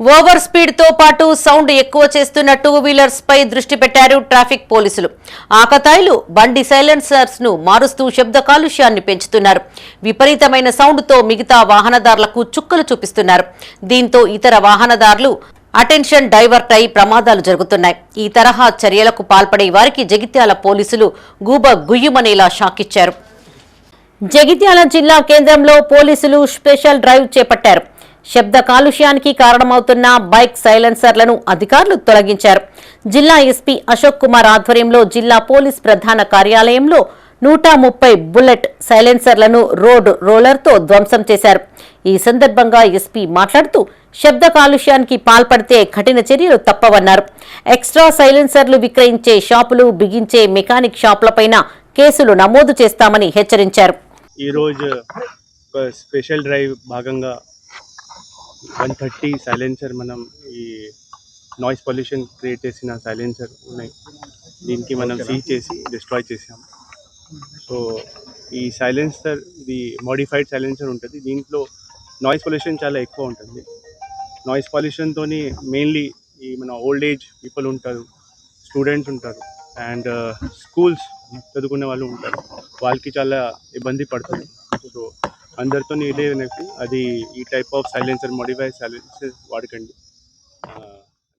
Over స్పీడ్తో పాటు sound ఎక్కువ చేస్తున్న టూ వీలర్స్ పై దృష్టి పెట్టారు ట్రాఫిక్ పోలీసులు. ఆకతాయిలు బండి సైలెన్సర్స్ను మారుస్తూ శబ్ద కాలుష్యాన్ని పెంచుతున్నారు. విపరీతమైన సౌండ్తో మిగతా వాహనదారులకు చుక్కలు చూపిస్తున్నారు. దీంతో ఇతర వాహనదారులు అటెన్షన్ డైవర్ట్ అయి ప్రమాదాలు జరుగుతున్నాయి. ఈ తరహా చర్యలకు పాల్పడే వారికి జగిత్యాల పోలీసులు గూబ గుయ్యుమనేలా షాకిచ్చారు. జగిత్యాల జిల్లా కేంద్రంలో పోలీసులు స్పెషల్ డ్రైవ్ చేపట్టారు. శబ్ద కాలుష్యానికి కారణమవుతున్న బైక్ సైలెన్సర్లను అధికారులు తొలగించారు. జిల్లా ఎస్పీ అశోక్ కుమార్ ఆధ్వర్యంలో జిల్లా పోలీస్ ప్రధాన కార్యాలయంలో నూట ముప్పై బుల్లెట్ సైలెన్సర్లను రోడ్ రోలర్తో ధ్వంసం చేశారు. ఈ సందర్భంగా ఎస్పీ మాట్లాడుతూ శబ్ద కాలుష్యానికి పాల్పడితే కఠిన చర్యలు తప్పవన్నారు. ఎక్స్ట్రా సైలెన్సర్లు విక్రయించే షాపులు బిగించే మెకానిక్ షాపులపైన కేసులు నమోదు చేస్తామని హెచ్చరించారు. ఈరోజు స్పెషల్ డ్రైవ్ భాగంగా వన్ థర్టీ సైలెన్సర్ మనం ఈ నాయిస్ పొల్యూషన్ క్రియేట్ చేసిన సైలెన్సర్ ఉన్నాయి. దీనికి మనం సీజ్ చేసి డిస్ట్రాయ్ చేసాం సో ఈ సైలెన్సర్ ఇది మోడిఫైడ్ సైలెన్సర్ ఉంటుంది. దీంట్లో నాయిస్ పొల్యూషన్ చాలా ఎక్కువ ఉంటుంది. నాయిస్ పొల్యూషన్తో మెయిన్లీ ఈ మన ఓల్డ్ ఏజ్ పీపుల్ ఉంటారు స్టూడెంట్స్ ఉంటారు అండ్ స్కూల్స్ చదువుకునే వాళ్ళు ఉంటారు. వాళ్ళకి చాలా ఇబ్బంది పడుతుంది. అందరితో ఇదే అది ఈ type of silencer modify silencer వాడకండి.